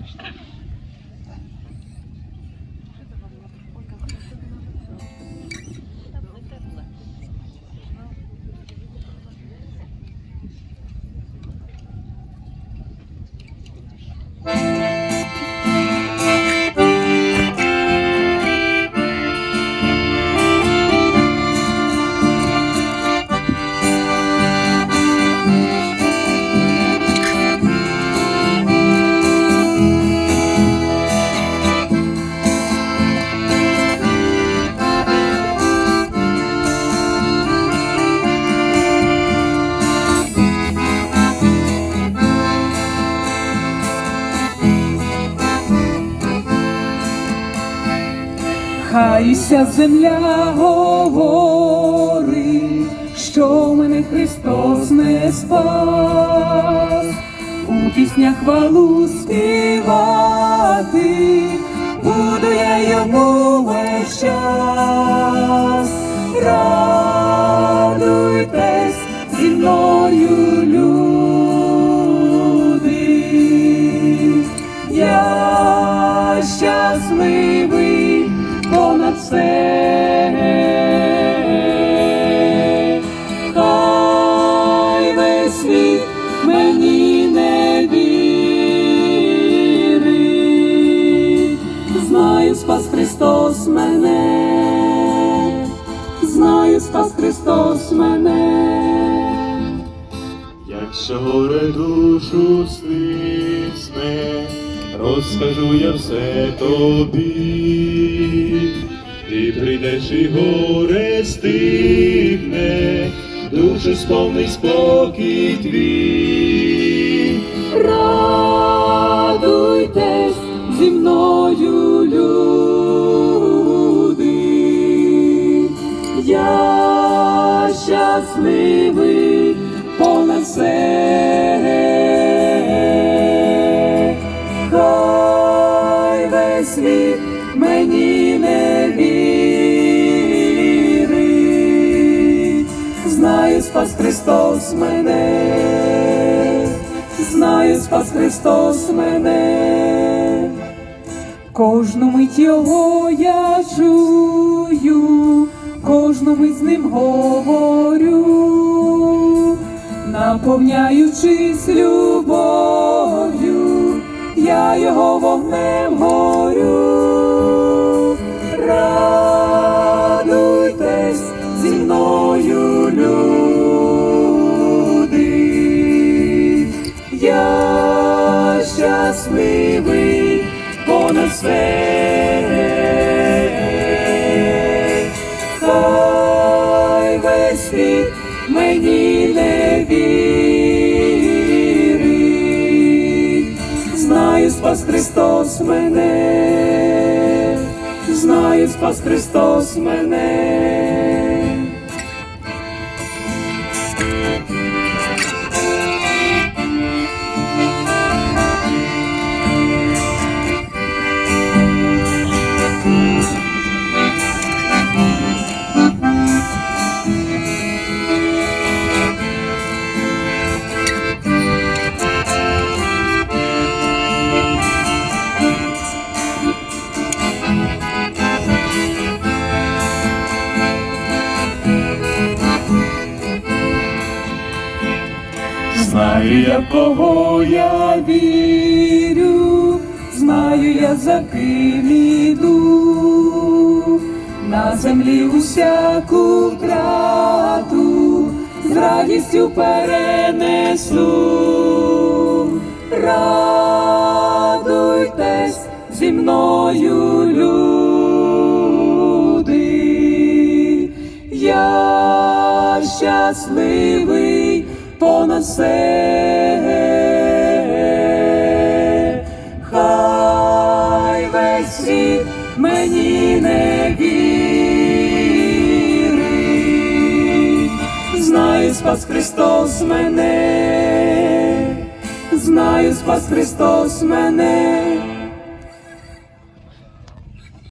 touched it. Кайся земля говори, що мене Христос не спас, у піснях хвалу співати, буду я йому весь час. Радуйтесь зі мною, люди, я щасливий все. Хай мені не вірить, знаю, спас Христос мене, знаю, спас Христос мене. Якщо горе душу стисне, розкажу я все тобі, ти прийдеш і горе стигне, душу сповний спокій твій. Радуйтесь зі мною, люди, я щасливий спас Христос мене знаю, спас Христос мене, кожну мить його я чую, кожну мить з ним говорю, наповняючись любов'ю, я його вогнем горю. Щасливий понад все. Хай весь світ мені не вірить, знаю, спас Христос мене, знаю, спас Христос мене. Знаю я, кого я вірю, знаю я, за ким іду, на землі усяку втрату. З радістю перенесу. Радуйтесь зі мною, люди, я щасливий понад все. Хай весь світ мені не вірить, знаю, спас Христос мене, знаю, спас Христос мене,